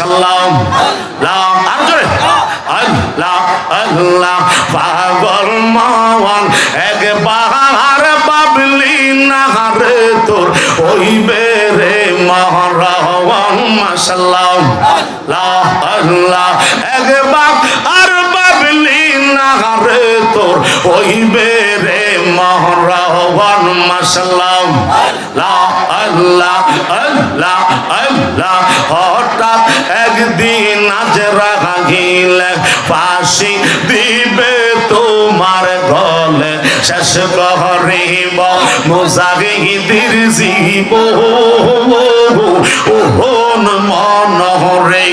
মাশাআল্লাহ লা আর জোরে। আল্লাহ আল্লাহ, পাগল মন একবার বাবলি না রে তোর ওইবে রে মহরম মাশাআল্লাহ লা আল্লাহ, একবার আর বাবলি না রে তোর ওইবে রে মহরম মাশাআল্লাহ লা আল্লাহ আল্লাহ আল্লাহ হঠাৎ একদিন আজ রাগিলে ফাঁসি দিবে তোমার গলে। শেষ করিব মুজাহিদির জীব ওহন মন রে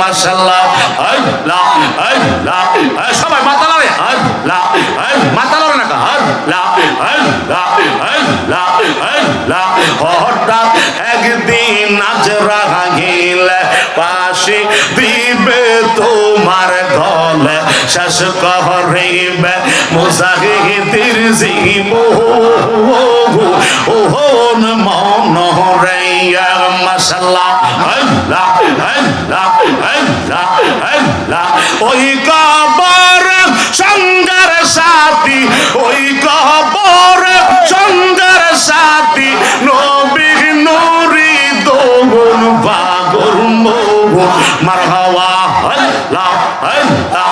মাশাল্লাহ আল্লাহ আল্লাহ সবাই মাথা লড়ে আল্লাহ মাথা লড়ে না আল্লাহ আল্লাহ আল্লাহ আল্লাহ। হঠাৎ একদিন আজ রাগিলে পাশে দিবে তোমার দল। শেষ করিবে মুজাহিদির জীব ওহন মন রে মাশাল্লাহ আল্লাহ আল্লাহ। মারহাওয়া আল্লাহ আল্লাহ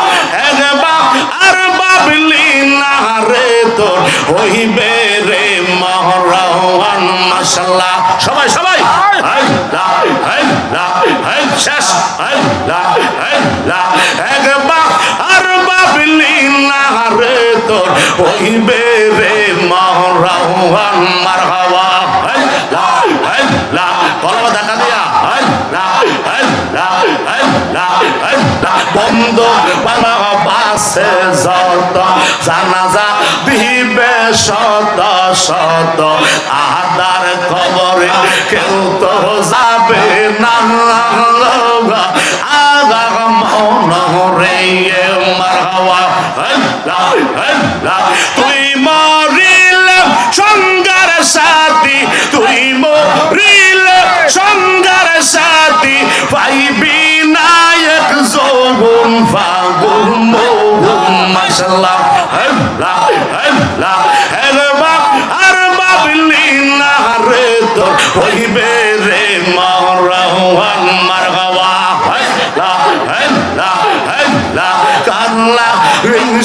একবার আর বাবলি না রে তোর, হইবে রে মহরওয়ান মাশাল্লাহ। সবাই সবাই আল্লাহ আল্লাহ আল্লাহ শেষ আল্লাহ আল্লাহ একবার আর বাবলি না রে তোর, হইবে রে মহরওয়ান মারহাওয়া আল্লাহ আল্লাহ কলমা দেখা দিয়া বন্ধ বানা বাসে যত, জানাজা দিবে শত শত। আদার খবরে কেউ তো যাবে না আগা রে মারহাওয়া আল্লাহ আল্লাহ তুই মরিলে সঙ্গার সাথী, তুই মরিলে সঙ্গার সাথী। পাইবি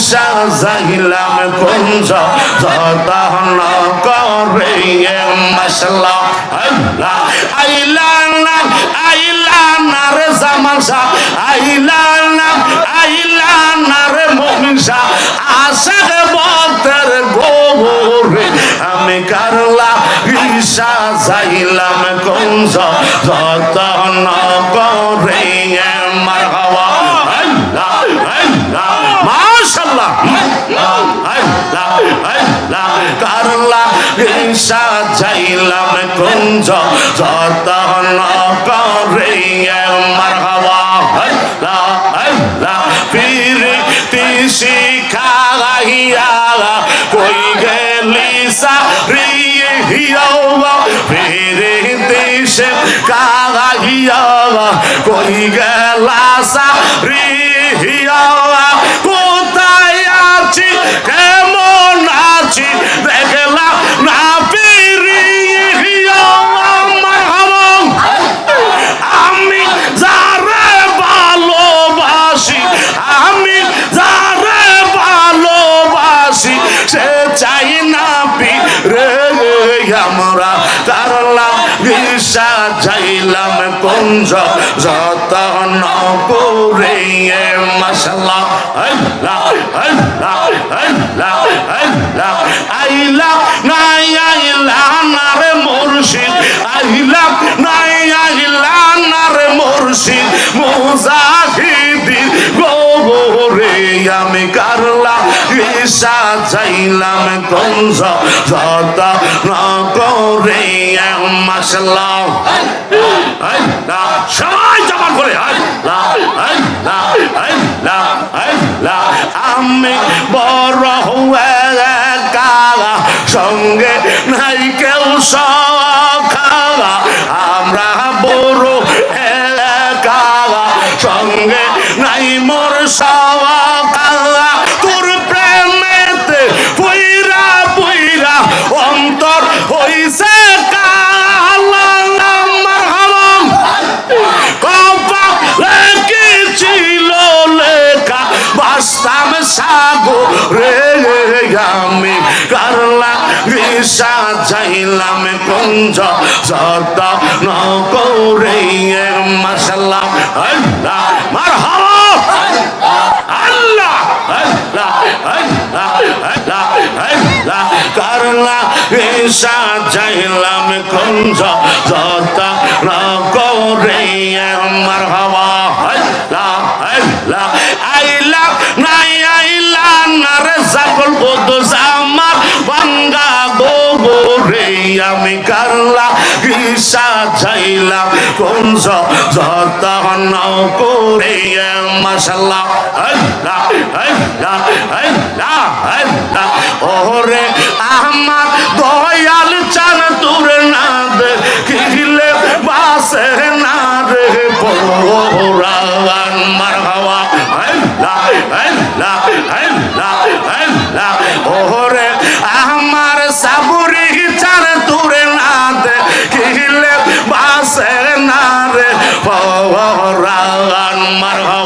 রিংসা যাইলাম কুঞ্জ যতন করে মাশাল্লাহ। আল্লাহ জামান শাহ আইলানা আইলানা রে মুমিন শাহ। ঈশা যাইলাম কুঞ্জ, যতন করে মারহাবা আল্লাহ আল্লাহ পীর তিসি খাইয়া কই গেলি সারিয়ে হিয়াওয়া পীর তিসি খাইয়া কই গেলা সারিয়া যাইলাম কুঞ্জ যতন করে মাসাল্লাহ আল্লাহ আল্লাহ আমি কারলা পিসা চাইলাম কঞ্জ যত না করে মাসলা সবাই জমা করে আমি বড় হুয়ে কালা, সঙ্গে নাই কেউ সালা আমরা বড় কালা, সঙ্গে নাই মোর সাওয়া আসতাম সাগরে আমি কারলা রিসা যাইলাম কুঞ্জ যত নকরে মাসাল্লা আল্লাহ মার আল্লাহ আল্লাহ আল্লাহ আল্লাহ আল্লাহ কারলা রিসা যাইলাম কুঞ্জ যত নকরে মার হওয়া আল্লাহ আল্লাহ আমি কারলা ঈশা যাইলাম কুঞ্জ যত নকরে মাশাল্লাহ আল্লাহ আল্লাহ আল্লাহ আল্লাহ ওরে আমার দয়াল চান তোর না দেখিলে বাসে না রে পোরান মারহাবা আল্লাহ আল্লাহ আল্লাহ মারহাবা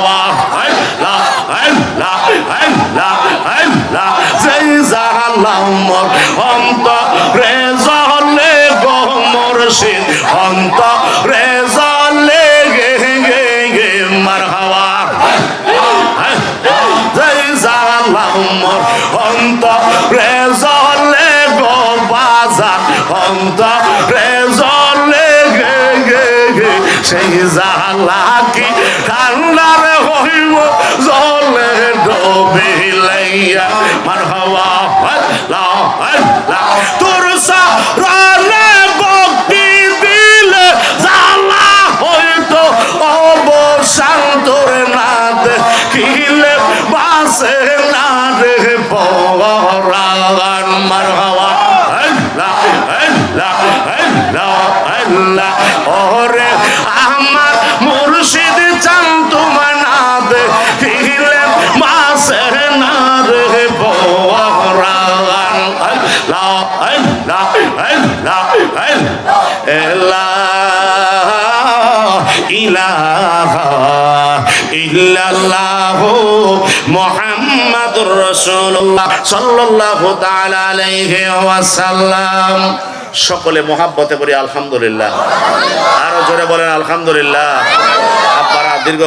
ডোবিলাইয়া মারহাবা আল্লাহ আল্লাহ তোর সারালে ভক্তি দিলে জালা হইতো, অবসান তোর না দেখিলে, বাসে না রে পরাগান। মারহাবা আল্লাহ আল্লাহ আল্লাহ আল্লাহ মুহাম্মাদুর রাসূলুল্লাহ সাল্লাল্লাহু তাআলা আলাইহি ওয়াসাল্লাম। সকলে মোহাব্বতে করি আলহামদুলিল্লাহ। আরও জোরে বলেন, আলহামদুলিল্লাহ। আপনারা দীর্ঘ